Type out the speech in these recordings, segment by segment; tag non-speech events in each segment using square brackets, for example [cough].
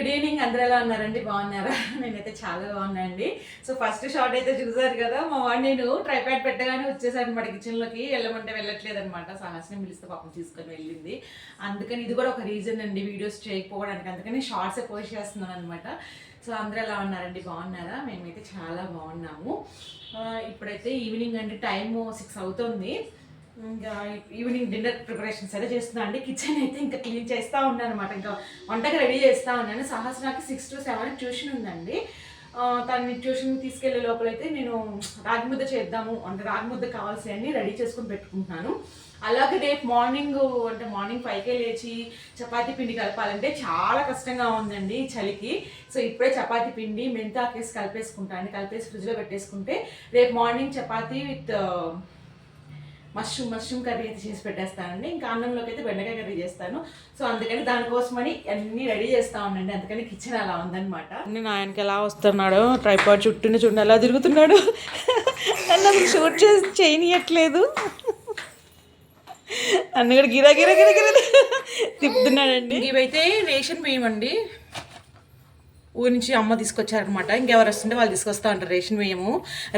Good evening అందరూ ఎలా ఉన్నారండి? బాగున్నారా? నేనైతే చాలా బాగున్నానండి. సో ఫస్ట్ షార్ట్ అయితే చూసారు కదా మా వాడు నేను ట్రైప్యాడ్ పెట్టగానే వచ్చేసాను అనమాట కిచెన్లోకి వెళ్ళమంటే వెళ్ళట్లేదు అనమాట సహస్ని పిలిస్తే పాపం తీసుకొని వెళ్ళింది. అందుకని ఇది కూడా ఒక రీజన్ అండి వీడియోస్ చేయకపోవడానికి. అందుకని షార్ట్స్ పోస్ట్ చేస్తున్నాను అనమాట. సో అందరూ ఎలా ఉన్నారండి? బాగున్నారా? మేమైతే చాలా బాగున్నాము. Uh, ఇప్పుడైతే ఈవినింగ్ అంటే టైము సిక్స్ అవుతుంది. ఇంకా ఈవినింగ్ డిన్నర్ ప్రిపరేషన్స్ అయితే చేస్తున్నా అండి. కిచెన్ అయితే ఇంకా క్లీన్ చేస్తూ ఉన్నాను అనమాట ఇంకా వంటకి రెడీ చేస్తూ ఉన్నాను. సహస్రాకి సిక్స్ టు సెవెన్ ట్యూషన్ ఉందండి. ఆ, తనని ట్యూషన్ తీసుకెళ్ళే లోపలైతే నేను రాగి ముద్ద చేద్దాము. అంటే రాగి ముద్ద కావాల్సినవన్నీ రెడీ చేసుకుని పెట్టుకుంటున్నాను. అలాగే రేపు మార్నింగ్ అంటే మార్నింగ్ ఫైవ్కే లేచి చపాతీ పిండి కలపాలంటే చాలా కష్టంగా ఉందండి చలికి. సో ఇప్పుడే చపాతీ పిండి మెంతాకేసి కలిపేసుకుంటాను కలిపేసి ఫ్రిడ్జ్లో పెట్టేసుకుంటే రేపు morning chapati with mushroom mushroom curry అయితే చేసి పెట్టేస్తానండి. ఇంకా అన్నంలోకి అయితే బెండకాయ కర్రీ చేస్తాను. సో అందుకని దానికోసమని అన్నీ రెడీ చేస్తా ఉండండి. అందుకని కిచెన్ అలా ఉందన్నమాట. నేను ఆయనకి ఎలా వస్తున్నాడు ట్రైపాడ్ చుట్టూనే చూడండి ఎలా తిరుగుతున్నాడు. నన్ను షూట్ చేసి చేయనియట్లేదు. అన్న కూడా గిరా గిరా గిరా గిరా తిప్పుతున్నాడండి. ఇవైతే రేషన్ బియ్యం అండి. ఊరి నుంచి అమ్మ తీసుకొచ్చారనమాట. ఇంకెవరు వస్తుంటే వాళ్ళు తీసుకొస్తా ఉంటారు రేషన్ బియ్యము.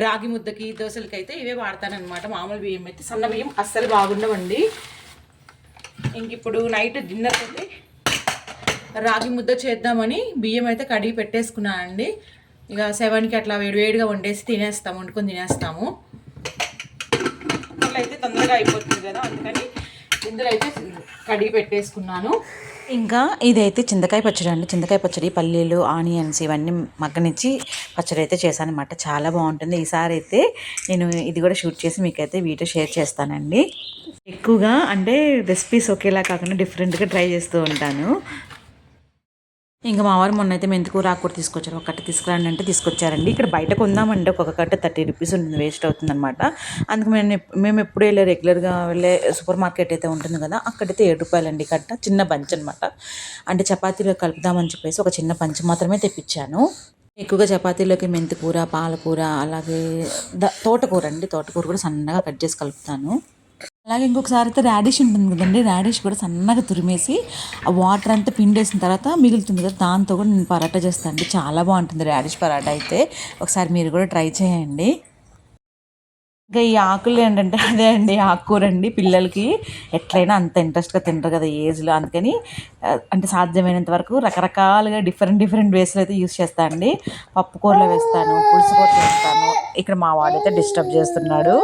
రాగి ముద్దకి దోశలకి అయితే ఇవే వాడతానమాట మామూలు బియ్యం అయితే. సన్న బియ్యం అస్సలు బాగుండవండి. ఇంక ఇప్పుడు నైట్ డిన్నర్ అయితే రాగి ముద్ద చేద్దామని బియ్యం అయితే కడిగి పెట్టేసుకున్నానండి ఇక సెవెన్కి అట్లా వేడి వేడిగా వండేసి తినేస్తాము వండుకొని తినేస్తాము. ఇట్లా అయితే తొందరగా అయిపోతుంది కదా అందుకని ఇందులో అయితే కడిగి పెట్టేసుకున్నాను. ఇంకా ఇదైతే చింతకాయ పచ్చడి అండి. చింతకాయ పచ్చడి పల్లీలు ఆనియన్స్ ఇవన్నీ మగ్గనిచ్చి పచ్చడి అయితే చేశాను అనమాట చాలా బాగుంటుంది. ఈసారి అయితే నేను ఇది కూడా షూట్ చేసి మీకైతే వీడియో షేర్ చేస్తానండి. ఎక్కువగా అంటే రెసిపీస్ ఒకేలా కాకుండా డిఫరెంట్గా ట్రై చేస్తూ ఉంటాను. ఇంకా మా వారు మొన్న అయితే మెంతికూర ఆకుకూర తీసుకొచ్చారు. ఒక కట్ట తీసుకురండి అంటే తీసుకొచ్చారండి. ఇక్కడ బయట కొందామంటే ఒక కట్ట థర్టీ రూపీస్ ఉంటుంది. వేస్ట్ అవుతుందన్నమాట. అందుకు మేము మేము ఎప్పుడు వెళ్ళే రెగ్యులర్గా వెళ్ళే సూపర్ మార్కెట్ అయితే ఉంటుంది కదా అక్కడైతే ఏడు రూపాయలండి కట్ట. చిన్న బంచ్ అనమాట అంటే చపాతీలో కలుపుదామని చెప్పేసి ఒక చిన్న పంచ్ మాత్రమే తెప్పించాను. ఎక్కువగా చపాతీలోకి మెంతికూర పాలకూర అలాగే ద తోటకూర అండి. తోటకూర కూడా సన్నగా కట్ చేసి కలుపుతాను. అలాగే ఇంకొకసారి అయితే రాడిష్ ఉంటుంది కదండి రాడిష్ కూడా సన్నగా తురిమేసి ఆ వాటర్ అంతా పిండేసిన తర్వాత మిగులుతుంది కదా దాంతో కూడా నేను పరాటా చేస్తాను అండి. చాలా బాగుంటుంది రాడిష్ పరాటా అయితే. ఒకసారి మీరు కూడా ట్రై చేయండి. ఇంకా ఈ ఆకులు ఏంటంటే అదే అండి ఆకుకూర అండి. పిల్లలకి ఎట్లయినా అంత ఇంట్రెస్ట్గా తింటారు కదా ఏజ్లో. అందుకని అంటే సాధ్యమైనంత వరకు రకరకాలుగా డిఫరెంట్ డిఫరెంట్ వేస్లో అయితే యూస్ చేస్తాను అండి. పప్పు కూరలో వేస్తాను పులుసు కూర వేస్తాను ఇక్కడ మా వాడైతే డిస్టర్బ్ చేస్తున్నాడు.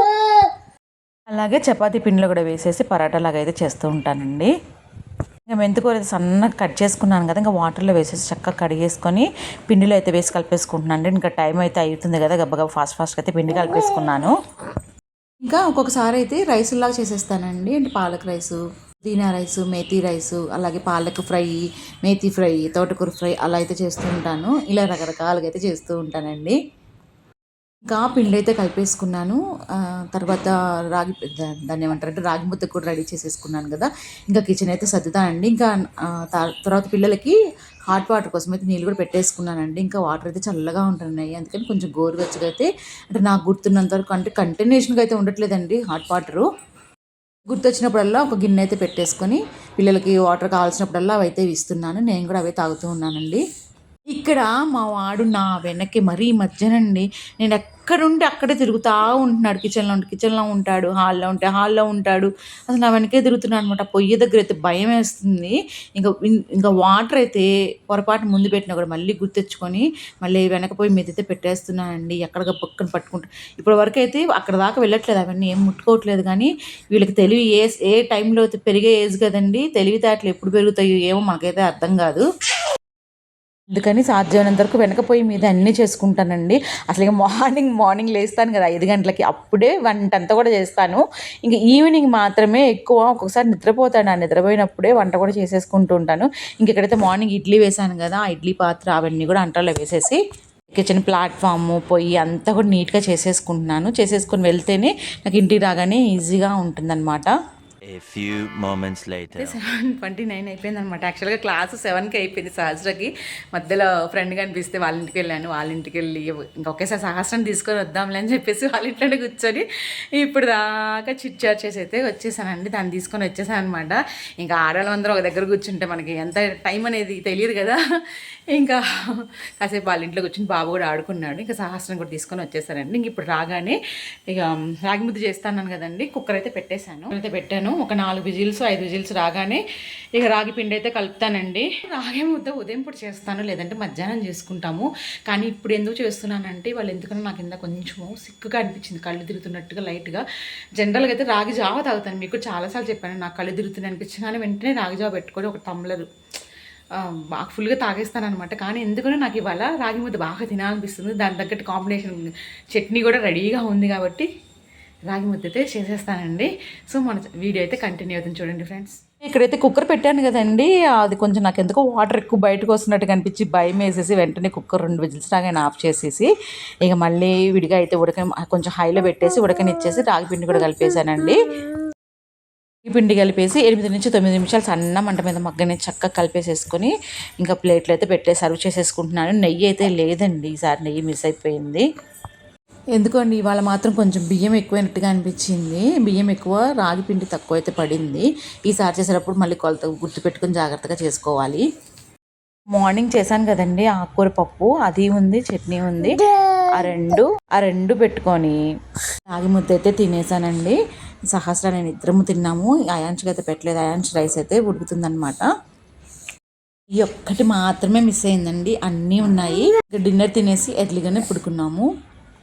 అలాగే చపాతీ పిండిలో కూడా వేసేసి పరాటాలాగా అయితే చేస్తూ ఉంటానండి. ఇంకా మెంతికూర అయితే సన్నగా కట్ చేసుకున్నాను కదా ఇంకా వాటర్లో వేసేసి చక్కగా కడిగేసుకొని పిండిలో అయితే వేసి కలిపేసుకుంటున్నాను అండి ఇంకా టైం అయితే అవుతుంది కదా గబ్బగబ్బ ఫాస్ట్ ఫాస్ట్గా అయితే పిండి కలిపేసుకున్నాను. ఇంకా ఒక్కొక్కసారి అయితే రైస్ లాగా చేసేస్తానండి. అంటే పాలక్ రైసు దీనా రైసు మేతి రైసు అలాగే పాలక్ ఫ్రై మేతి ఫ్రై తోటకూర ఫ్రై అలా అయితే చేస్తూ ఉంటాను. ఇలా రకరకాలుగా అయితే చేస్తూ ఉంటానండి. ఇంకా పిండి అయితే కలిపేసుకున్నాను. తర్వాత రాగి దాన్ని దాన్ని ఏమంటారంటే రాగి ముద్ద కూడా రెడీ చేసేసుకున్నాను కదా. ఇంకా కిచెన్ అయితే సర్దుతానండి. ఇంకా తర్వాత పిల్లలకి హాట్ వాటర్ కోసం అయితే నీళ్ళు కూడా పెట్టేసుకున్నానండి. ఇంకా వాటర్ అయితే చల్లగా ఉంటున్నాయి. అందుకని కొంచెం గోరువెచ్చగా అయితే అంటే నాకు గుర్తున్నంత వరకు అంటే కంటిన్యూషన్గా అయితే ఉండట్లేదండి హాట్ వాటరు. గుర్తొచ్చినప్పుడల్లా ఒక గిన్నె అయితే పెట్టేసుకొని పిల్లలకి వాటర్ కావాల్సినప్పుడల్లా అవి అయితే ఇస్తున్నాను. నేను కూడా అవే తాగుతూ ఉన్నానండి. ఇక్కడ మా వాడు నా వెనక్కి మరీ ఈ మధ్యనండి. నేను ఎక్కడుంటే అక్కడే తిరుగుతూ ఉంటున్నాడు. కిచెన్లో ఉంటే కిచెన్లో ఉంటాడు హాల్లో ఉంటే హాల్లో ఉంటాడు. అసలు నా వెనకే తిరుగుతున్నాడు అనమాట పొయ్యి దగ్గర అయితే భయం వేస్తుంది. ఇంకా ఇంకా వాటర్ అయితే పొరపాటు ముందు పెట్టినా కూడా మళ్ళీ గుర్తెచ్చుకొని మళ్ళీ వెనక పోయి మీద అయితే పెట్టేస్తున్నానండి. ఎక్కడ పక్కన పట్టుకుంటా. ఇప్పటి వరకు అయితే అక్కడ దాకా వెళ్ళట్లేదు. అవన్నీ ఏం ముట్టుకోవట్లేదు. కానీ వీళ్ళకి తెలివి ఏ ఏ టైంలో అయితే పెరిగే ఏజ్ కదండి? తెలివితేటలు ఎప్పుడు పెరుగుతాయో ఏమో మనకైతే అర్థం కాదు. అందుకని సాధ్యమైనంత వరకు వెనకపోయి మీద అన్నీ చేసుకుంటానండి. అసలు ఇక మార్నింగ్ మార్నింగ్ లేస్తాను కదా ఐదు గంటలకి అప్పుడే వంట అంతా కూడా చేస్తాను. ఇంకా ఈవినింగ్ మాత్రమే ఎక్కువ ఒక్కొక్కసారి నిద్రపోతాను. ఆ నిద్రపోయినప్పుడే వంట కూడా చేసేసుకుంటూ ఉంటాను. ఇంక ఇక్కడైతే మార్నింగ్ ఇడ్లీ వేసాను కదా ఆ ఇడ్లీ పాత్ర అవన్నీ కూడా అంటలో వేసేసి కిచెన్ ప్లాట్ఫామ్ పొయ్యి అంతా కూడా నీట్గా చేసేసుకుంటున్నాను. చేసేసుకొని వెళ్తేనే నాకు ఇంటికి రాగానే ఈజీగా ఉంటుందన్నమాట. A few moments seven twenty nine అయిపోయింది అనమాట యాక్చువల్గా క్లాస్ సెవెన్కి అయిపోయింది సహస్రకి. మధ్యలో ఫ్రెండ్ కనిపిస్తే వాళ్ళ ఇంటికి వెళ్ళాను. వాళ్ళ ఇంటికి వెళ్ళి ఇంకా ఒకేసారి సహస్రం తీసుకొని వద్దాంలే అని చెప్పేసి వాళ్ళ ఇంట్లోనే కూర్చొని ఇప్పుడు దాకా చిట్ చాట్ చేసి అయితే వచ్చేసానండి. దాన్ని తీసుకొని వచ్చేసాను అనమాట ఇంకా ఆడవాళ్ళందరూ ఒక దగ్గర కూర్చుంటే మనకి ఎంత టైం అనేది తెలియదు కదా. ఇంకా కాసేపు వాళ్ళ ఇంట్లో కూర్చుని బాబు కూడా ఆడుకున్నాడు. ఇంకా సహస్రం కూడా తీసుకొని వచ్చేసానండి ఇంక ఇప్పుడు రాగానే ఇక రాగి ముద్ద చేస్తాను కదండి. కుక్కర్ అయితే పెట్టేశాను. అయితే పెట్టాను. ఒక నాలుగు విజిల్స్ ఐదు విజిల్స్ రాగానే ఇక రాగి పిండి అయితే కలుపుతానండి. రాగి ముద్ద ఉదయం పూట చేస్తాను లేదంటే మధ్యాహ్నం చేసుకుంటాము. కానీ ఇప్పుడు ఎందుకు చేస్తున్నానంటే వాళ్ళు ఎందుకన్నా నాకు ఇంత కొంచెము సిక్కుగా అనిపించింది. కళ్ళు తిరుగుతున్నట్టుగా లైట్గా. జనరల్గా అయితే రాగి జావ తాగుతాను. మీకు చాలాసార్లు చెప్పాను నాకు కళ్ళు తిరుగుతుంది కానీ వెంటనే రాగి జావ పెట్టుకొని ఒక టమ్లర్ బాగా ఫుల్గా తాగేస్తాను అనమాట కానీ ఎందుకంటే నాకు ఇవాళ రాగి ముద్ద బాగా తినాలనిపిస్తుంది. దాని తగ్గట్టు కాంబినేషన్ చట్నీ కూడా రెడీగా ఉంది కాబట్టి రాగి ముద్ద అయితే చేసేస్తానండి. సో మన వీడియో అయితే కంటిన్యూ అవుతుంది చూడండి ఫ్రెండ్స్ ఇక్కడైతే కుక్కర్ పెట్టాను కదండి. అది కొంచెం నాకు ఎందుకో వాటర్ ఎక్కువ బయటకు వస్తున్నట్టు కనిపించి భయం వేసేసి వెంటనే కుక్కర్ రెండు విజిల్స్ రాగానే ఆఫ్ చేసేసి ఇక మళ్ళీ విడిగా అయితే ఉడక కొంచెం హైలో పెట్టేసి ఉడకనిచ్చేసి రాగి పిండి కూడా కలిపేశానండి. ఈ పిండి కలిపేసి ఎనిమిది నుంచి తొమ్మిది నిమిషాలు సన్న మంట మీద మగ్గని చక్కగా కలిపేసేసుకొని ఇంకా ప్లేట్లు అయితే పెట్టే సర్వ్ చేసేసుకుంటున్నాను. నెయ్యి అయితే లేదండి ఈసారి నెయ్యి మిస్ అయిపోయింది. ఎందుకండి ఇవాళ మాత్రం కొంచెం బియ్యం ఎక్కువైనట్టుగా అనిపించింది. బియ్యం ఎక్కువ రాగి పిండి తక్కువ అయితే పడింది. ఈసారి చేసేటప్పుడు మళ్ళీ కొలత గుర్తు పెట్టుకుని జాగ్రత్తగా చేసుకోవాలి. మార్నింగ్ చేశాను కదండి ఆకుకూర పప్పు. అది ఉంది చట్నీ ఉంది. ఆ రెండు ఆ రెండు పెట్టుకొని రాగి ముద్ద అయితే తినేసానండి. సహస్ర నేను ఇద్దరము తిన్నాము అయాంష్కి అయితే పెట్టలేదు. అయాంష్ రైస్ అయితే ఉడుకుతుందన్నమాట. ఈ ఒక్కటి మాత్రమే మిస్ అయిందండి. అన్నీ ఉన్నాయి. డిన్నర్ తినేసి ఎర్లీగానే పుడుకున్నాము.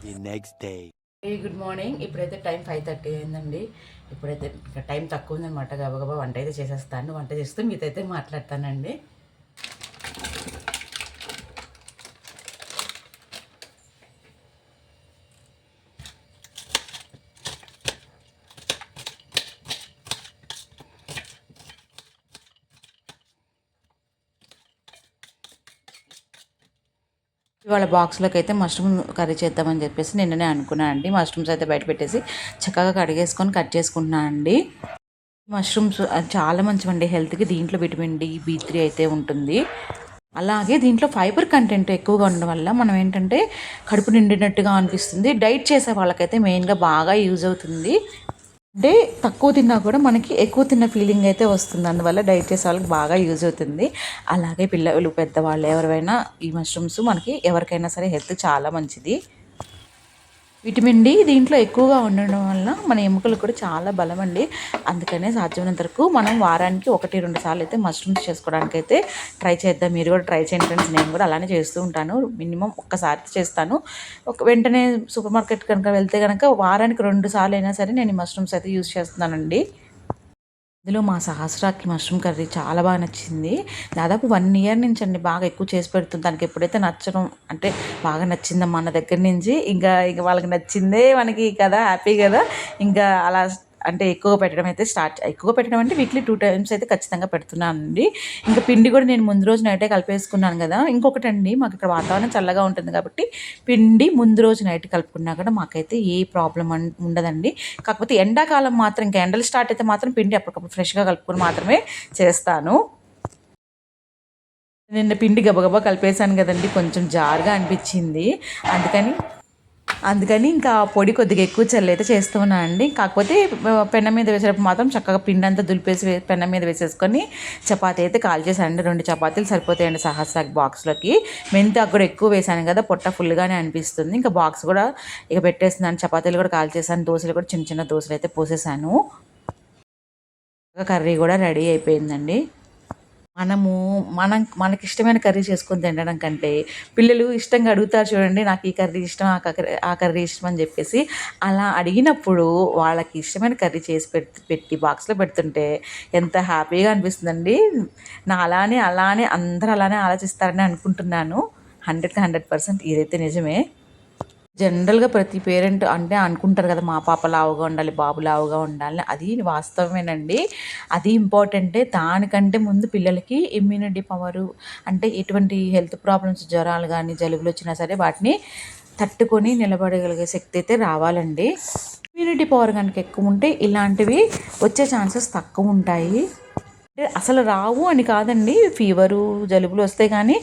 The next day good morning ఇప్పుడైతే టైం ఫైవ్ థర్టీ అయిందండి. ఇప్పుడైతే టైం తక్కువ ఉందనమాట గబగబా వంట అయితే చేసేస్తాను. వంట చేస్తూ మీతో అయితే మాట్లాడతానండి. ఇవాళ బాక్స్లోకి అయితే మష్రూమ్ కర్రీ చేద్దామని చెప్పేసి నిన్ననే అనుకున్నాను అండి. మష్రూమ్స్ అయితే బయట పెట్టేసి చక్కగా కడిగేసుకొని కట్ చేసుకుంటున్నాను అండి. మష్రూమ్స్ చాలా మంచివండి. హెల్త్కి దీంట్లో విటమిన్ డి బి త్రీ అయితే ఉంటుంది. అలాగే దీంట్లో ఫైబర్ కంటెంట్ ఎక్కువగా ఉండడం వల్ల మనం ఏంటంటే కడుపు నిండినట్టుగా అనిపిస్తుంది. డైట్ చేసే వాళ్ళకైతే మెయిన్గా బాగా యూజ్ అవుతుంది. అంటే తక్కువ తిన్నా కూడా మనకి ఎక్కువ తిన్న ఫీలింగ్ అయితే వస్తుంది. అందువల్ల డైట్ చేసే వాళ్ళకి బాగా యూజ్ అవుతుంది. అలాగే పిల్లలు పెద్దవాళ్ళు ఎవరైనా ఈ మష్రూమ్స్ మనకి ఎవరికైనా సరే హెల్త్ చాలా మంచిది. విటమిన్ డి దీంట్లో ఎక్కువగా ఉండడం వల్ల మన ఎముకలు కూడా చాలా బలం అండి అందుకనే సాధ్యమైనంత వరకు మనం వారానికి ఒకటి రెండు సార్లు అయితే మష్రూమ్స్ చేసుకోవడానికి అయితే ట్రై చేద్దాం. మీరు కూడా ట్రై చేయండి ఫ్రెండ్స్ నేను కూడా అలానే చేస్తూ ఉంటాను. మినిమం ఒక్కసారి చేస్తాను. ఒక వెంటనే సూపర్ మార్కెట్ కనుక వెళ్తే కనుక వారానికి రెండు సార్లు అయినా సరే నేను ఈ మష్రూమ్స్ అయితే యూజ్ చేస్తున్నానండి. ఇందులో మా సహస్రాకి మష్రూమ్ కర్రీ చాలా బాగా నచ్చింది. దాదాపు వన్ ఇయర్ నుంచి అండి బాగా ఎక్కువ చేసి పెడుతుంది. దానికి ఎప్పుడైతే నచ్చడం అంటే బాగా నచ్చిందమ్మా అన్న దగ్గర నుంచి ఇంకా ఇక వాళ్ళకి నచ్చిందే మనకి కదా హ్యాపీ కదా. ఇంకా అలా అంటే ఎక్కువ పెట్టడం అయితే స్టార్ట్ ఎక్కువ పెట్టడం అంటే వీక్లీ టూ టైమ్స్ అయితే ఖచ్చితంగా పెడుతున్నానండి. ఇంకా పిండి కూడా నేను ముందు రోజు నైటే కలిపేసుకున్నాను కదా. ఇంకొకటి అండి మాకు ఇక్కడ వాతావరణం చల్లగా ఉంటుంది కాబట్టి పిండి ముందు రోజు నైట్ కలుపుకున్నా కూడా మాకైతే ఏ ప్రాబ్లం ఉండదండి. కాకపోతే ఎండాకాలం మాత్రం ఇంకా ఎండలు స్టార్ట్ అయితే మాత్రం పిండి అప్పటికప్పుడు ఫ్రెష్గా కలుపుకొని మాత్రమే చేస్తాను. నిన్న పిండి గబగబా కలిపేశాను కదండి కొంచెం జారుగా అనిపించింది. అందుకని అందుకని ఇంకా పొడి కొద్దిగా ఎక్కువ చల్లి అయితే చేస్తూ ఉన్నాను అండి. కాకపోతే పెన్న మీద వేసేటప్పుడు మాత్రం చక్కగా పిండి అంతా దులిపేసి పెన్న మీద వేసేసుకొని చపాతీ అయితే కాల్ చేశానండి. రెండు చపాతీలు సరిపోతాయండి సహస్రాకి బాక్స్లోకి. మెంతి కూడా ఎక్కువ వేసాను కదా పొట్ట ఫుల్గానే అనిపిస్తుంది. ఇంకా బాక్స్ కూడా ఇక పెట్టేస్తున్నాను. చపాతీలు కూడా కాల్ చేశాను. దోశలు కూడా చిన్న చిన్న దోశలు అయితే పోసేసాను కర్రీ కూడా రెడీ అయిపోయిందండి. మనము మనం మనకి ఇష్టమైన కర్రీ చేసుకొని తినడం కంటే పిల్లలు ఇష్టంగా అడుగుతారు చూడండి నాకు ఈ కర్రీ ఇష్టం ఆ కర్రీ ఆ కర్రీ ఇష్టం అని చెప్పేసి అలా అడిగినప్పుడు వాళ్ళకి ఇష్టమైన కర్రీ చేసి పెట్టి పెట్టి బాక్స్లో పెడుతుంటే ఎంత హ్యాపీగా అనిపిస్తుందండి. నా అలానే అలానే అందరూ అలానే ఆలోచిస్తారని అనుకుంటున్నాను. హండ్రెడ్కి హండ్రెడ్ పర్సెంట్ ఇదైతే నిజమే. జనరల్గా ప్రతి పేరెంట్ అంటే అనుకుంటారు కదా మా పాప లావుగా ఉండాలి బాబు లావుగా ఉండాలి అది వాస్తవమేనండి. అది ఇంపార్టెంటే. దానికంటే ముందు పిల్లలకి ఇమ్యూనిటీ పవరు అంటే ఎటువంటి హెల్త్ ప్రాబ్లమ్స్ జ్వరాలు కానీ జలుబులు వచ్చినా సరే వాటిని తట్టుకొని నిలబడగలిగే శక్తి అయితే రావాలండి. ఇమ్యూనిటీ పవర్ కనుక ఎక్కువ ఉంటే ఇలాంటివి వచ్చే ఛాన్సెస్ తక్కువ ఉంటాయి. అసలు రావు అని కాదండి. ఫీవరు జలుబులు వస్తాయి కానీ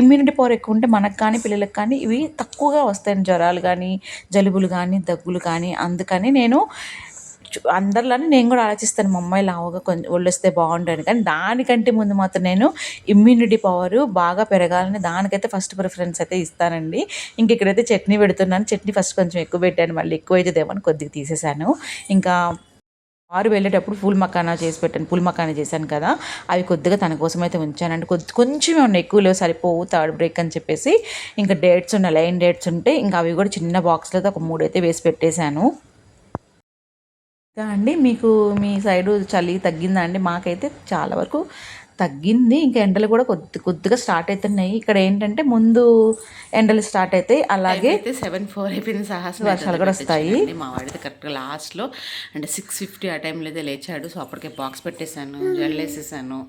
ఇమ్యూనిటీ పవర్ ఎక్కువ ఉంటే మనకు కానీ పిల్లలకు కానీ ఇవి తక్కువగా వస్తాయి జ్వరాలు కానీ జలుబులు కానీ దగ్గులు కానీ అందుకని నేను అందరిలోనే నేను కూడా ఆలోచిస్తాను మా అమ్మాయి లావుగా కొంచెం ఒళ్ళొస్తే బాగుంటుంది కానీ దానికంటే ముందు మాత్రం నేను ఇమ్యూనిటీ పవర్ బాగా పెరగాలని దానికైతే ఫస్ట్ ప్రిఫరెన్స్ అయితే ఇస్తానండి. ఇంక ఇక్కడైతే చట్నీ పెడుతున్నాను. చట్నీ ఫస్ట్ కొంచెం ఎక్కువ పెట్టాను. మళ్ళీ ఎక్కువ అవుతుందేమో అని కొద్దిగా తీసేసాను ఇంకా ఆరు వెళ్ళేటప్పుడు పూల్ మకానా చేసి పెట్టాను పూల్ మకానా చేశాను కదా. అవి కొద్దిగా తన కోసం అయితే ఉంచానండి. కొద్ది కొంచెం ఉన్నాయి. ఎక్కువ లేవు. సరిపోవు థర్డ్ బ్రేక్ అని చెప్పేసి. ఇంకా డేట్స్ ఉన్నాయి లైన్ డేట్స్ ఉంటే ఇంకా అవి కూడా చిన్న బాక్స్లో ఒక మూడు అయితే వేసి పెట్టేశాను. అండి మీకు మీ సైడు చలి తగ్గిందా అండి? మాకైతే చాలా వరకు తగ్గింది. ఇంకా ఎండలు కూడా కొద్ది కొద్దిగా స్టార్ట్ అవుతున్నాయి ఇక్కడ ఏంటంటే ముందు ఎండలు స్టార్ట్ అవుతాయి అలాగే అయితే సెవెన్ ఫోర్ అయిపోయింది. సాహసం వర్షాలు కూడా వస్తాయి. మా వాడితే కరెక్ట్గా లాస్ట్లో అంటే సిక్స్ ఫిఫ్టీ ఆ టైంలో అయితే లేచాడు. సో అప్పటికే బాక్స్ పెట్టేశాను జల్లేసేసాను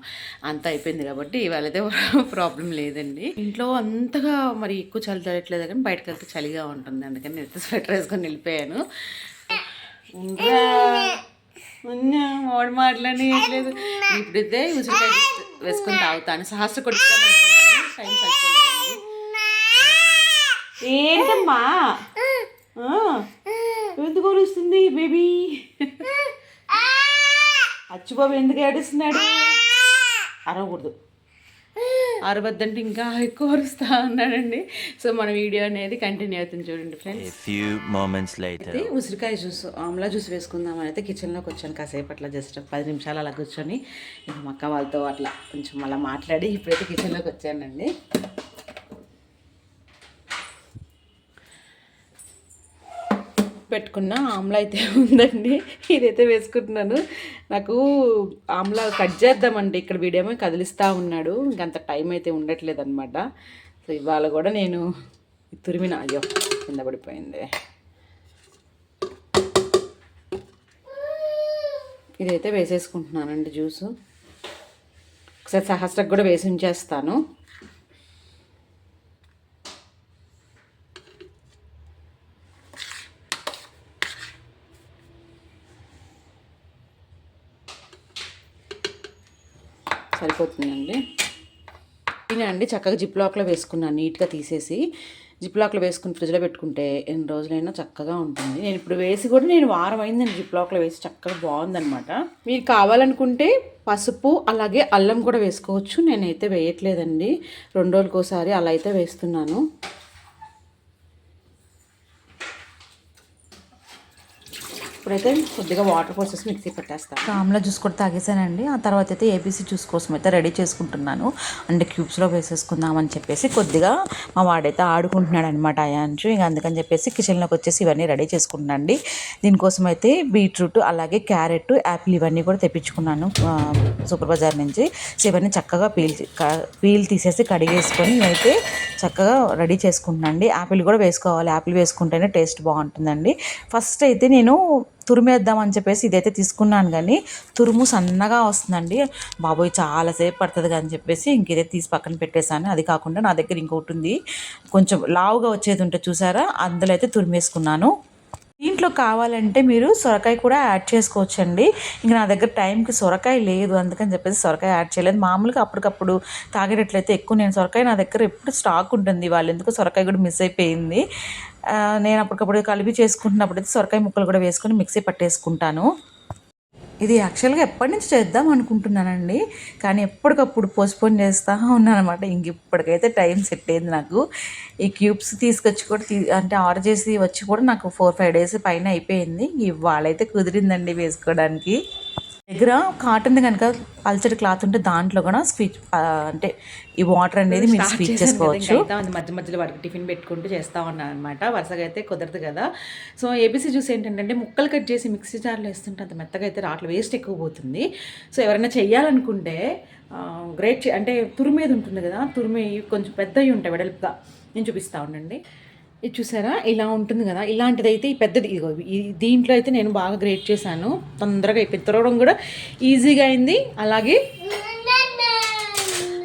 అంతా అయిపోయింది కాబట్టి ఇవాళ అయితే [laughs] ప్రాబ్లం లేదండి. ఇంట్లో అంతగా మరి ఎక్కువ చలి తగ్గట్లేదు కానీ బయటకు వెళ్తే చలిగా ఉంటుంది. అందుకని నేను స్వెటర్ వేసుకొని వెళ్ళిపోయాను. ఉండరా ఉన్నా వాడు మాట్లాడలేదు ఇప్పుడైతే ఉసిరికాయ వేసుకొని తాగుతాను. సహస్ర కొట్టుకోమనుకున్నాను టైం సరిపోలేదండి. ఏంటమ్మా? ఎందుకు అరుస్తుంది బేబీ? అచ్చుబాబు ఎందుకు ఏడుస్తున్నాడు? అరవకూడదు. అరవద్దంటే ఇంకా ఎక్కువ అరుస్తా ఉన్నాడండి సో మన వీడియో అనేది కంటిన్యూ అవుతుంది చూడండి ఫ్రెండ్స్. అయితే ఉసిరికాయ జ్యూస్ ఆమ్లా జ్యూస్ వేసుకుందామని అయితే కిచెన్లోకి వచ్చాను. కాసేపు అట్లా జస్ట్ పది నిమిషాలు అలా కూర్చొని ఇంకా మా అక్క వాళ్ళతో అట్లా కొంచెం అలా మాట్లాడి ఇప్పుడైతే కిచెన్లోకి వచ్చానండి. పెట్టుకున్న ఆమ్లా అయితే [laughs] ఉందండి. ఇదైతే వేసుకుంటున్నాను. నాకు ఆమ్లా కట్ చేద్దామండి. ఇక్కడ వీడేమో కదిలిస్తూ ఉన్నాడు. ఇంకంత టైం అయితే ఉండట్లేదు అనమాట సో ఇవాళ కూడా నేను తురిమిన అయ్యో కింద పడిపోయింది. ఇదైతే వేసేసుకుంటున్నానండి జ్యూసు. ఒకసారి సహస్రకు కూడా వేసి ఉంచేస్తాను. సరిపోతుందండి. తినండి అండి చక్కగా జిప్ లాక్లో వేసుకున్నాను నీట్గా తీసేసి జిప్ లాక్లో వేసుకుని ఫ్రిడ్జ్లో పెట్టుకుంటే ఎన్ని రోజులైనా చక్కగా ఉంటుంది. నేను ఇప్పుడు వేసి కూడా నేను వారం అయిందండి జిప్ లాక్లో వేసి చక్కగా బాగుందనమాట మీరు కావాలనుకుంటే పసుపు అలాగే అల్లం కూడా వేసుకోవచ్చు. నేనైతే వేయట్లేదండి. రెండు రోజులకోసారి అలా అయితే వేస్తున్నాను. ఇప్పుడైతే కొద్దిగా వాటర్ పోసేసి మిక్సీ పెట్టేస్తాను. ఆమ్లా జ్యూస్ కూడా తాగేసానండి. ఆ తర్వాత అయితే ఏబీసీ జ్యూస్ కోసం అయితే రెడీ చేసుకుంటున్నాను. అంటే క్యూబ్స్లో వేసేసుకుందామని చెప్పేసి కొద్దిగా మా వాడైతే ఆడుకుంటున్నాడు అనమాట అయాంచు ఇంకా అందుకని చెప్పేసి కిచెన్లోకి వచ్చేసి ఇవన్నీ రెడీ చేసుకుంటున్నాను అండి దీనికోసం అయితే బీట్రూట్ అలాగే క్యారెట్ యాపిల్ ఇవన్నీ కూడా తెప్పించుకున్నాను సూపర్ బజార్ నుంచి. సో ఇవన్నీ చక్కగా పీల్ పీల్ తీసేసి కడిగేసుకొని అయితే చక్కగా రెడీ చేసుకుంటున్నాను అండి యాపిల్ కూడా వేసుకోవాలి. యాపిల్ వేసుకుంటేనే టేస్ట్ బాగుంటుందండి. ఫస్ట్ అయితే నేను తురిమేద్దామని చెప్పేసి ఇదైతే తీసుకున్నాను కానీ తురుము సన్నగా వస్తుందండి. బాబోయ్ చాలాసేపు పడుతుంది అని చెప్పేసి ఇంక ఇదే తీసి పక్కన పెట్టేశాను. అది కాకుండా నా దగ్గర ఇంకొకటి ఉంది. కొంచెం లావుగా వచ్చేది ఉంటే చూసారా? అందులో అయితే తురిమేసుకున్నాను. దీంట్లో కావాలంటే మీరు సొరకాయ కూడా యాడ్ చేసుకోవచ్చండి. ఇంక నా దగ్గర టైంకి సొరకాయ లేదు అందుకని చెప్పేసి సొరకాయ యాడ్ చేయలేదు. మామూలుగా అప్పటికప్పుడు తాగేటట్లయితే ఎక్కువ నేను సొరకాయ నా దగ్గర ఎప్పుడు స్టాక్ ఉంటుంది. వాళ్ళు ఎందుకు సొరకాయ కూడా మిస్ అయిపోయింది. నేను అప్పటికప్పుడు కలిపి చేసుకుంటున్నప్పుడు అయితే సొరకాయ ముక్కలు కూడా వేసుకొని మిక్సీ పట్టేసుకుంటాను. ఇది యాక్చువల్గా ఎప్పటి నుంచి చేద్దాం అనుకుంటున్నానండి కానీ ఎప్పటికప్పుడు పోస్ట్పోన్ చేస్తూ ఉన్నాను అనమాట ఇంక ఇప్పటికైతే టైం సెట్ అయింది నాకు. ఈ క్యూబ్స్ తీసుకొచ్చి కూడా తీ అంటే ఆర్డర్ చేసి వచ్చి కూడా నాకు ఫోర్ ఫైవ్ డేస్ పైన అయిపోయింది. ఇవాళైతే కుదిరిందండి వేసుకోవడానికి. దగ్గర కాటన్ కనుక పల్చటి క్లాత్ ఉంటే దాంట్లో కూడా స్పీచ్ అంటే ఈ వాటర్ అనేది మీరు స్పీచ్ చేసుకోవచ్చు. మధ్య మధ్యలో వాడికి టిఫిన్ పెట్టుకుంటూ చేస్తూ ఉన్నాను అనమాట వరుసగా అయితే కుదరదు కదా. సో ఏబీసీ జ్యూస్ ఏంటంటే ముక్కలు కట్ చేసి మిక్సీ జార్లో వేస్తుంటే అంత మెత్తగా అయితే రాట్లు వేస్ట్ ఎక్కువ పోతుంది. సో ఎవరైనా చెయ్యాలనుకుంటే గ్రేట్ అంటే తురిమేది ఉంటుంది కదా తురిమే కొంచెం పెద్దవి ఉంటాయి వెడల్పుగా. నేను చూపిస్తా ఉండండి. ఇది చూసారా? ఇలా ఉంటుంది కదా? ఇలాంటిది అయితే ఈ పెద్దది. ఇదిగో దీంట్లో అయితే నేను బాగా గ్రేట్ చేశాను. తొందరగా అయిపోయింది. తొరవడం కూడా ఈజీగా అయింది. అలాగే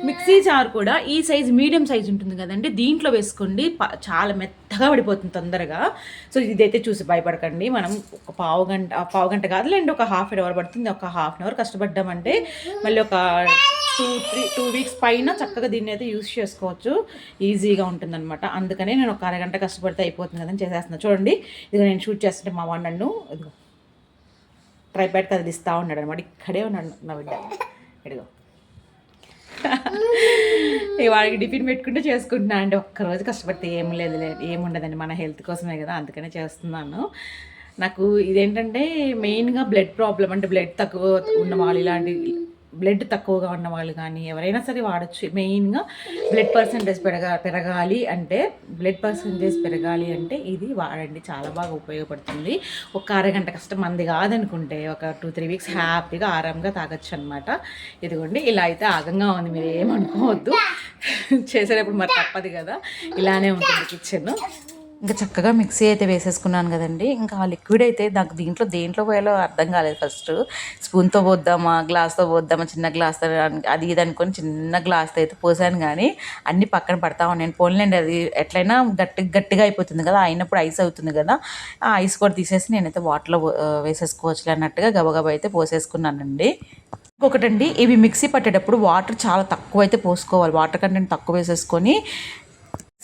మిక్సీ జార్ కూడా ఈ సైజ్ మీడియం సైజ్ ఉంటుంది కదండి. దీంట్లో వేసుకోండి. చాలా మెత్తగా పడిపోతుంది తొందరగా. సో ఇదైతే చూసి భయపడకండి. మనం ఒక పావు గంట పావు గంట కాదులేండి ఒక హాఫ్ అన్ అవర్ పడుతుంది. ఒక హాఫ్ అన్ అవర్ కష్టపడ్డామంటే మళ్ళీ ఒక టూ త్రీ టూ వీక్స్ పైన చక్కగా దీన్ని అయితే యూస్ చేసుకోవచ్చు. ఈజీగా ఉంటుందన్నమాట. అందుకనే నేను ఒక అరగంట కష్టపడితే అయిపోతుంది కదని చేసేస్తున్నా. చూడండి ఇది నేను షూట్ చేస్తుంటే మా వాడు నన్ను ఇదిగో ట్రైప్యాడ్ కదిలిస్తూ ఉన్నాడు అనమాట ఇక్కడే ఉన్నాడు నా బిడ్డ. ఇదిగో. [laughs] వాడికి టిఫిన్ పెట్టుకుంటే చేసుకుంటున్నా అంటే ఒక్కరోజు కష్టపడితే ఏం లేదు ఏముండదండి మన హెల్త్ కోసమే కదా అందుకనే చేస్తున్నాను. నాకు ఇదేంటంటే మెయిన్గా బ్లడ్ ప్రాబ్లం అంటే బ్లడ్ తక్కువ ఉన్న వాళ్ళు ఇలాంటి బ్లడ్ తక్కువగా ఉన్న వాళ్ళు కానీ ఎవరైనా సరే వాడచ్చు. మెయిన్గా బ్లడ్ పర్సంటేజ్ పెరగా పెరగాలి అంటే బ్లడ్ పర్సంటేజ్ పెరగాలి అంటే ఇది వాడండి. చాలా బాగా ఉపయోగపడుతుంది. ఒక అరగంట కష్టం మంది కాదనుకుంటే ఒక టూ త్రీ వీక్స్ హ్యాపీగా ఆరాంగా తాగొచ్చు అనమాట ఇదిగోండి ఇలా అయితే ఆగంగా ఉంది. మీరు ఏమనుకోవద్దు [laughs] చేసేటప్పుడు మరి తప్పదు కదా. ఇలానే ఉంటుంది కిచెన్ ఇంకా చక్కగా మిక్సీ అయితే వేసేసుకున్నాను కదండి. ఇంకా ఆ లిక్విడ్ అయితే నాకు దీంట్లో దేంట్లో పోయాలో అర్థం కాలేదు ఫస్ట్. స్పూన్తో పోద్దామా గ్లాస్తో పోద్దామా చిన్న గ్లాస్ అది ఇది అనుకొని చిన్న గ్లాస్తో అయితే పోసాను కానీ అన్ని పక్కన పడతా ఉన్నాను పోన్లేండి అది ఎట్లయినా గట్టి గట్టిగా అయిపోతుంది కదా అయినప్పుడు ఐస్ అవుతుంది కదా ఆ ఐస్ కూడా తీసేసి నేనైతే వాటర్లో వేసేసుకోవచ్చు అన్నట్టుగా గబగబా అయితే పోసేసుకున్నానండి. ఇంకొకటండి ఇవి మిక్సీ పట్టేటప్పుడు వాటర్ చాలా తక్కువ అయితే పోసుకోవాలి. వాటర్ కంటెంట్ తక్కువ వేసేసుకొని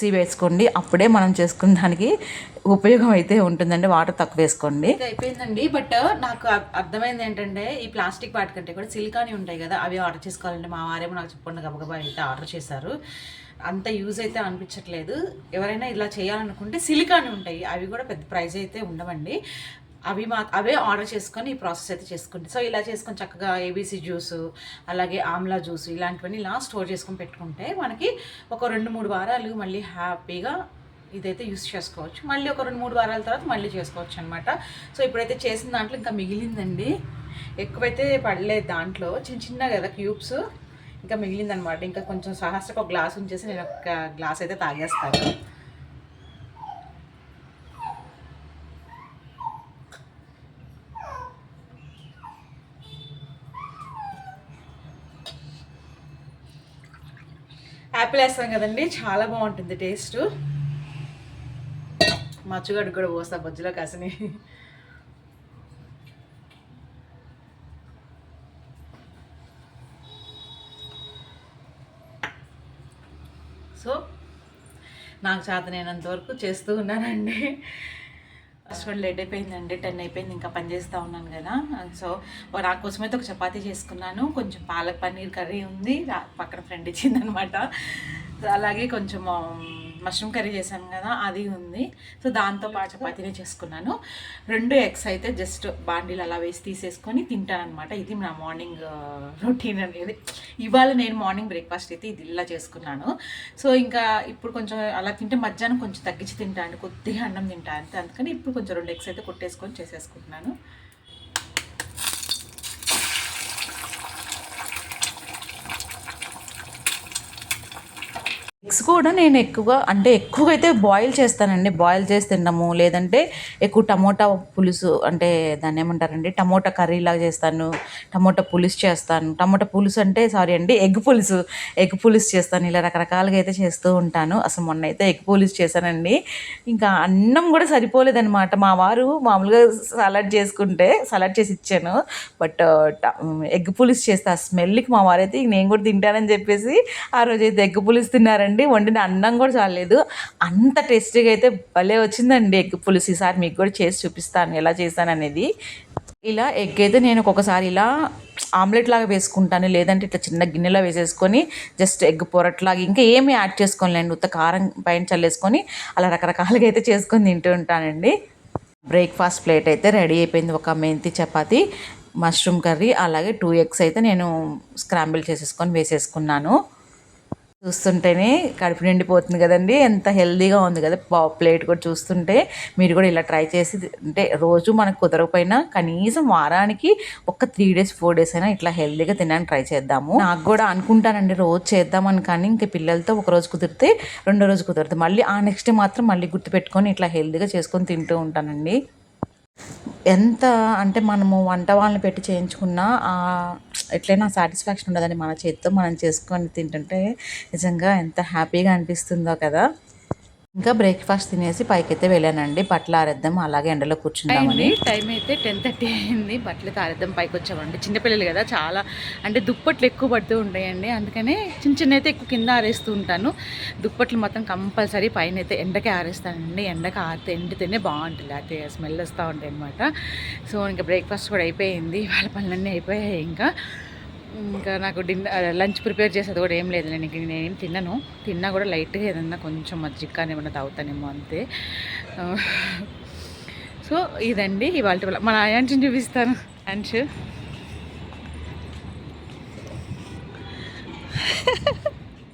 మిక్సీ వేసుకోండి. అప్పుడే మనం చేసుకున్న దానికి ఉపయోగం అయితే ఉంటుందండి. వాటర్ తక్కువ వేసుకోండి. అయిపోయిందండి. బట్ నాకు అర్థమైంది ఏంటంటే ఈ ప్లాస్టిక్ వాటికంటే కూడా సిలికాని ఉంటాయి కదా అవి ఆర్డర్ చేసుకోవాలంటే మా వారేమో నాకు చెప్పండి గబగబా అయితే ఆర్డర్ చేశారు. అంత యూజ్ అయితే అనిపించట్లేదు. ఎవరైనా ఇలా చేయాలనుకుంటే సిలికాని ఉంటాయి. అవి కూడా పెద్ద ప్రైస్ అయితే ఉండవండి. అవి మా అవే ఆర్డర్ చేసుకొని ఈ ప్రాసెస్ అయితే చేసుకోండి సో ఇలా చేసుకొని చక్కగా ఏబీసీ జ్యూస్ అలాగే ఆమ్లా జ్యూస్ ఇలాంటివన్నీ ఇలా స్టోర్ చేసుకొని పెట్టుకుంటే మనకి ఒక రెండు మూడు వారాలు మళ్ళీ హ్యాపీగా ఇదైతే యూస్ చేసుకోవచ్చు. మళ్ళీ ఒక రెండు మూడు వారాల తర్వాత మళ్ళీ చేసుకోవచ్చు అనమాట సో ఇప్పుడైతే చేసిన దాంట్లో ఇంకా మిగిలిందండి. ఎక్కువైతే పడలేదు దాంట్లో. చిన్న చిన్న కదా క్యూబ్స్. ఇంకా మిగిలిందనమాట ఇంకా కొంచెం సహస్రకు ఒక గ్లాస్ ఉంచేసి నేను ఒక గ్లాస్ అయితే తాగేస్తాను. యాపిల్ వేస్తాం కదండి. చాలా బాగుంటుంది టేస్ట్. మచ్చుగడ్డ కూడా పోస్తా బొజ్జులో కాసిని. సో నాకు చేతనైనంత వరకు చేస్తూ ఉన్నానండి. ఫస్ట్ కూడా లేట్ అయిపోయిందండి టెన్ అయిపోయింది ఇంకా పని చేస్తూ ఉన్నాను కదా. సో నా కోసమైతే ఒక చపాతీ చేసుకున్నాను. కొంచెం పాలక్ పన్నీర్ కర్రీ ఉంది రా- పక్కన ఫ్రెండ్ ఇచ్చిందనమాట. అలాగే కొంచెం మష్రూమ్ కర్రీ చేశాను కదా అది ఉంది. సో దాంతో పాటు చపాతీనే చేసుకున్నాను. రెండు ఎగ్స్ అయితే జస్ట్ బాండీలు అలా వేసి తీసేసుకొని తింటాను అనమాట ఇది నా మార్నింగ్ రొటీన్ అనేది. ఇవాళ నేను మార్నింగ్ బ్రేక్ఫాస్ట్ అయితే ఇది ఇలా చేసుకున్నాను. సో ఇంకా ఇప్పుడు కొంచెం అలా తింటే మధ్యాహ్నం కొంచెం తగ్గించి తింటాను కొద్దిగా అన్నం తింటాను అంతే. అందుకని ఇప్పుడు కొంచెం రెండు ఎగ్స్ అయితే కొట్టేసుకొని చేసేసుకుంటున్నాను. ఎగ్స్ కూడా నేను ఎక్కువగా అంటే ఎక్కువగా అయితే బాయిల్ చేస్తానండి. బాయిల్ చేసి తిన్నాము లేదంటే ఎక్కువ టమోటా పులుసు అంటే దాన్ని ఏమంటారండి? టమోటా కర్రీలాగా చేస్తాను టమోటా పులుసు చేస్తాను. టమోటా పులుసు అంటే సారీ అండి ఎగ్ పులుసు. ఎగ్ పులుసు చేస్తాను ఇలా రకరకాలుగా అయితే చేస్తూ ఉంటాను. అసలు మొన్న అయితే ఎగ్ పులుసు చేశానండి. ఇంకా అన్నం కూడా సరిపోలేదన్నమాట. మా వారు మామూలుగా సలాడ్ చేసుకుంటే సలాడ్ చేసి ఇచ్చాను. బట్ ఎగ్ పులుసు చేస్తే ఆ స్మెల్కి మా వారైతే నేను కూడా తింటానని చెప్పేసి ఆ రోజు అయితే ఎగ్ పులుసు తిన్నారండి. వండిన అన్నం కూడా చాలేదు అంత టేస్టీగా అయితే భలే వచ్చిందండి ఎగ్ పులుసు. ఈసారి మీకు కూడా చేసి చూపిస్తాను ఎలా చేశాను అనేది. ఇలా ఎగ్ అయితే నేను ఒక్కొక్కసారి ఇలా ఆమ్లెట్ లాగా వేసుకుంటాను. లేదంటే ఇట్లా చిన్న గిన్నెలో వేసేసుకొని జస్ట్ ఎగ్ పొరట్లాగా ఇంకా ఏమి యాడ్ చేసుకోలేండి ఉత్త కారం పైన చల్లేసుకొని అలా రకరకాలుగా అయితే చేసుకొని తింటూ ఉంటానండి. బ్రేక్ఫాస్ట్ ప్లేట్ అయితే రెడీ అయిపోయింది. ఒక మెంతి చపాతి మష్రూమ్ కర్రీ అలాగే టూ ఎగ్స్ అయితే నేను స్క్రాంబుల్ చేసేసుకొని వేసేసుకున్నాను. చూస్తుంటేనే కడుపు నిండిపోతుంది కదండి. ఎంత హెల్దీగా ఉంది కదా పా- ప్లేట్ కూడా చూస్తుంటే. మీరు కూడా ఇలా ట్రై చేసి అంటే రోజు మనకు కుదరకపోయినా కనీసం వారానికి ఒక త్రీ డేస్ ఫోర్ డేస్ అయినా ఇట్లా హెల్దీగా తినడానికి ట్రై చేద్దాము. నాకు కూడా అనుకుంటానండి రోజు చేద్దామని కానీ ఇంక పిల్లలతో ఒక రోజు కుదిరితే రెండో రోజు కుదరదు. మళ్ళీ ఆ నెక్స్ట్ మాత్రం మళ్ళీ గుర్తుపెట్టుకొని ఇట్లా హెల్దీగా చేసుకొని తింటూ ఉంటానండి. ఎంత అంటే మనము వంట వాళ్ళని పెట్టి చేయించుకున్నా ఆ, ఎట్లయినా సాటిస్ఫాక్షన్ ఉండదని మన చేతితో మనం చేసుకొని తింటుంటే నిజంగా ఎంత హ్యాపీగా అనిపిస్తుందో కదా. ఇంకా బ్రేక్ఫాస్ట్ తినేసి పైకైతే వెళ్ళానండి. బట్టలు ఆరేద్దాం అలాగే ఎండలో కూర్చున్నామని టైం అయితే టెన్ థర్టీ అయింది. బట్టలు తారేద్దాం పైకి వచ్చామండి చిన్నపిల్లలు కదా చాలా అంటే దుప్పట్లు ఎక్కువ పడుతూ ఉంటాయండి. అందుకనే చిన్న చిన్న అయితే ఎక్కువ కింద ఆరేస్తూ ఉంటాను. దుప్పట్లు మాత్రం కంపల్సరీ పైన అయితే ఎండకి ఆరేస్తానండి. ఎండకి ఆరితే ఎండితేనే బాగుంటుంది. అయితే స్మెల్ వస్తూ ఉంటాయి అనమాట సో ఇంకా బ్రేక్ఫాస్ట్ కూడా అయిపోయింది. వాళ్ళ పనులన్నీ అయిపోయాయి ఇంకా. ఇంకా నాకు డిన్నర్ లంచ్ ప్రిపేర్ చేసేది కూడా ఏం లేదు నేను నేనేం తిన్నాను. తిన్నా కూడా లైట్గా ఏదన్నా కొంచెం మజ్జిగ కానీ ఏమన్నా తాగుతానేమో అంతే. సో ఇదండి ఇవాళ మన ఆయాంచిని చూపిస్తాను. అంచు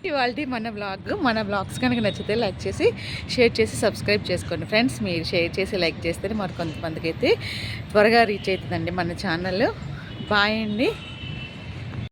ఇవాళ మన బ్లాగ్ మన బ్లాగ్స్ కనుక నచ్చితే లైక్ చేసి షేర్ చేసి సబ్స్క్రైబ్ చేసుకోండి. ఫ్రెండ్స్ మీరు షేర్ చేసి లైక్ చేస్తేనే మరి కొంతమందికి అయితే త్వరగా రీచ్ అవుతుందండి మన ఛానల్. బాయ్ అండి.